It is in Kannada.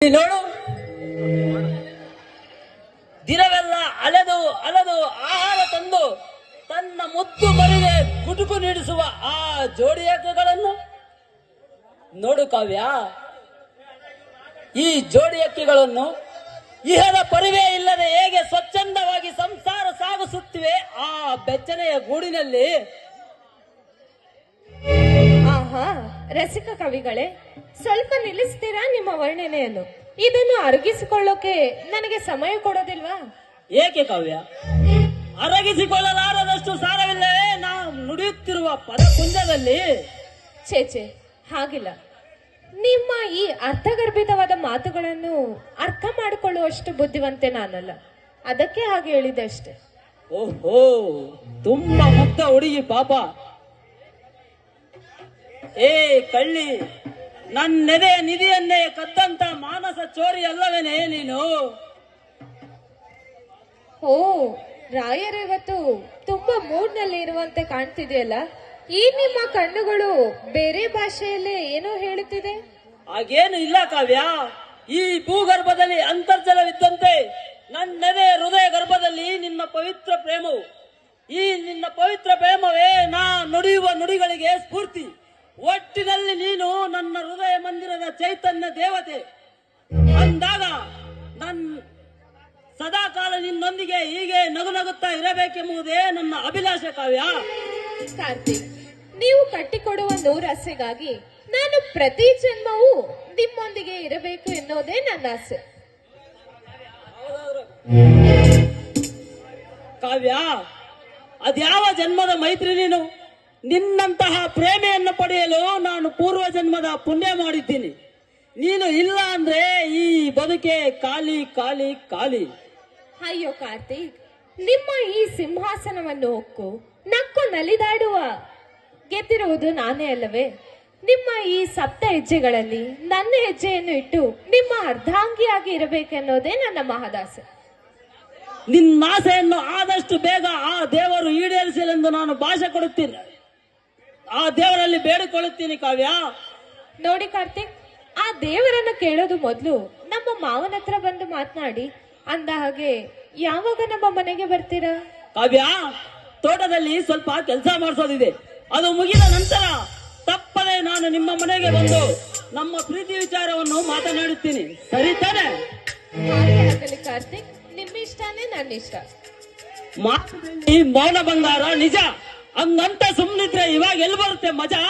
ನೋಡು. ದಿನವೆಲ್ಲ ಅಲೆದು ಅಲೆದು ಆಹಾರ ತಂದು ತನ್ನ ಮುತ್ತು ಮರಿಗೆ ಗುಟುಕು ನೀಡಿಸುವ ಆ ಜೋಡಿ ಹಕ್ಕಿಗಳನ್ನು ನೋಡು ಕಾವ್ಯ. ಈ ಜೋಡಿ ಹಕ್ಕಿಗಳನ್ನು ಇಹದ ಪರಿವೇ ಇಲ್ಲದೆ ಹೇಗೆ ಸ್ವಚ್ಛಂದವಾಗಿ ಸಂಸಾರ ಸಾಗಿಸುತ್ತಿವೆ ಆ ಬೆಚ್ಚನೆಯ ಗೂಡಿನಲ್ಲಿ ಆಹಾ ರಸಿಕ ಕವಿಗಳೇ ಸ್ವಲ್ಪ ನಿಲ್ಲಿಸ್ತೀರಾ ನಿಮ್ಮ ವರ್ಣನೆಯನ್ನು? ಇದನ್ನು ಅರಗಿಸಿಕೊಳ್ಳೋಕೆ ನನಗೆ ಸಮಯ ಕೊಡೋದಿಲ್ವಾ? ಏಕೆ ಕಾವ್ಯ? ಅರಗಿಸಿಕೊಳ್ಳಲಾರದಷ್ಟು ಸಾರವಿಲ್ಲವೇ? ನಾವು ನುಡಿಯುತ್ತಿರುವ ಪದಪುಂಜದಲ್ಲಿ. ಚೇಚೆ ಹಾಗಿಲ್ಲ. ನಿಮ್ಮ ಈ ಅರ್ಥಗರ್ಭಿತವಾದ ಮಾತುಗಳನ್ನು ಅರ್ಥ ಮಾಡಿಕೊಳ್ಳುವಷ್ಟು ಬುದ್ಧಿವಂತೆ ನಾನಲ್ಲ. ಅದಕ್ಕೆ ಹಾಗೆ ಹೇಳಿದೆ ಅಷ್ಟೇ. ಓಹೋ ತುಂಬಾ ಮುಕ್ತ ಹುಡುಗಿ ಪಾಪ. ಏ ಕಳ್ಳಿ ನನ್ನೆದೆಯ ನಿಧಿಯನ್ನೇ ಕದ್ದಂತ ಮಾನಸ ಚೋರಿ ಅಲ್ಲವೇನೆ ನೀನು? ಓ ರಾಯರು ಇವತ್ತು ತುಂಬಾ ಮೂಡ್ನಲ್ಲಿ ಇರುವಂತೆ ಕಾಣ್ತಿದೆಯಲ್ಲ ಈ ನಿಮ್ಮ ಕಣ್ಣುಗಳು ಬೇರೆ ಭಾಷೆಯಲ್ಲಿ ಏನೋ ಹೇಳುತ್ತಿದೆ? ಹಾಗೇನು ಇಲ್ಲ ಕಾವ್ಯ. ಈ ಭೂಗರ್ಭದಲ್ಲಿ ಅಂತರ್ಜಲವಿದ್ದಂತೆ ನನ್ನೆದೆ ಹೃದಯ ಗರ್ಭದಲ್ಲಿ ನಿನ್ನ ಪವಿತ್ರ ಪ್ರೇಮವು. ಈ ನಿನ್ನ ಪವಿತ್ರ ಪ್ರೇಮವೇ ನಾ ನುಡಿಯುವ ನುಡಿಗಳಿಗೆ ಸ್ಫೂರ್ತಿ. ಒಟ್ಟಿನಲ್ಲಿ ನೀನು ನನ್ನ ಹೃದಯ ಮಂದಿರದ ಚೈತನ್ಯ ದೇವತೆ. ಅಂದಾಗ ನನ್ ಸದಾಕಾಲ ನಿನ್ನೊಂದಿಗೆ ಹೀಗೆ ನಗು ನಗುತ್ತಾ ಇರಬೇಕೆಂಬುದೇ ನನ್ನ ಅಭಿಲಾಷೆ ಕಾವ್ಯ. ಕಾರ್ತಿಕ್ ನೀವು ಕಟ್ಟಿಕೊಡುವ ನೂರಾಸೆಗಾಗಿ ನಾನು ಪ್ರತಿ ಜನ್ಮವೂ ನಿಮ್ಮೊಂದಿಗೆ ಇರಬೇಕು ಎನ್ನುವುದೇ ನನ್ನ ಆಸೆ. ಕಾವ್ಯ ಅದ್ಯಾವ ಜನ್ಮದ ಮೈತ್ರಿ ನೀನು? ನಿನ್ನಂತಹ ಪ್ರೇಮೆಯನ್ನು ಪಡೆಯಲು ನಾನು ಪೂರ್ವ ಜನ್ಮದ ಪುಣ್ಯ ಮಾಡಿದ್ದೀನಿ. ನೀನು ಇಲ್ಲ ಅಂದ್ರೆ ಈ ಬದುಕೆ ಖಾಲಿ ಖಾಲಿ ಖಾಲಿ. ಅಯ್ಯೋ ಕಾರ್ತಿಕ್ ನಿಮ್ಮ ಈ ಸಿಂಹಾಸನವನ್ನು ಹೊಕ್ಕು ನಕ್ಕು ನಲಿದಾಡುವ. ಗೆದ್ದಿರುವುದು ನಾನೇ ಅಲ್ಲವೇ? ನಿಮ್ಮ ಈ ಸಪ್ತ ಹೆಜ್ಜೆಗಳಲ್ಲಿ ನನ್ನ ಹೆಜ್ಜೆಯನ್ನು ಇಟ್ಟು ನಿಮ್ಮ ಅರ್ಧಾಂಗಿಯಾಗಿ ಇರಬೇಕೆನ್ನೋದೇ ನನ್ನ ಮಹದಾಸೆ. ನಿನ್ನ ಆಸೆಯನ್ನು ಆದಷ್ಟು ಬೇಗ ಆ ದೇವರು ಈಡೇರಿಸಲೆಂದು ನಾನು ಭಾಷೆ ಕೊಡುತ್ತೀನಿ. ಆ ದೇವರಲ್ಲಿ ಬೇಡಿಕೊಳ್ಳುತ್ತೀನಿ ಕಾವ್ಯ. ನೋಡಿ ಕಾರ್ತಿಕ್ ಆ ದೇವರನ್ನು ಕೇಳೋದು ಮೊದಲು ನಮ್ಮ ಮಾವನ ಹತ್ರ ಬಂದು ಮಾತನಾಡಿ. ಅಂದ ಹಾಗೆ ಯಾವಾಗ ನಮ್ಮ ಮನೆಗೆ ಬರ್ತೀರಾ? ಕಾವ್ಯ ತೋಟದಲ್ಲಿ ಸ್ವಲ್ಪ ಕೆಲಸ ಮಾಡಿಸೋದಿದೆ. ಅದು ಮುಗಿದ ನಂತರ ತಪ್ಪದೆ ನಾನು ನಿಮ್ಮ ಮನೆಗೆ ಬಂದು ನಮ್ಮ ಪ್ರೀತಿ ವಿಚಾರವನ್ನು ಮಾತನಾಡುತ್ತೀನಿ. ಸರಿ ತಾನೆ? ಹಾಗೆ ಆಗಲಿ ಕಾರ್ತಿಕ್ ನಿಮ್ಮ ಇಷ್ಟನೇ ನನ್ನ ಇಷ್ಟ. ಮಾತು ಮೌನ ಬಂಗಾರ ನಿಜ. ಹಂಗಂತ ಸುಮ್ಮನಿದ್ರೆ ಇವಾಗ ಎಲ್ಲಿ ಬರುತ್ತೆ ಮಜಾ?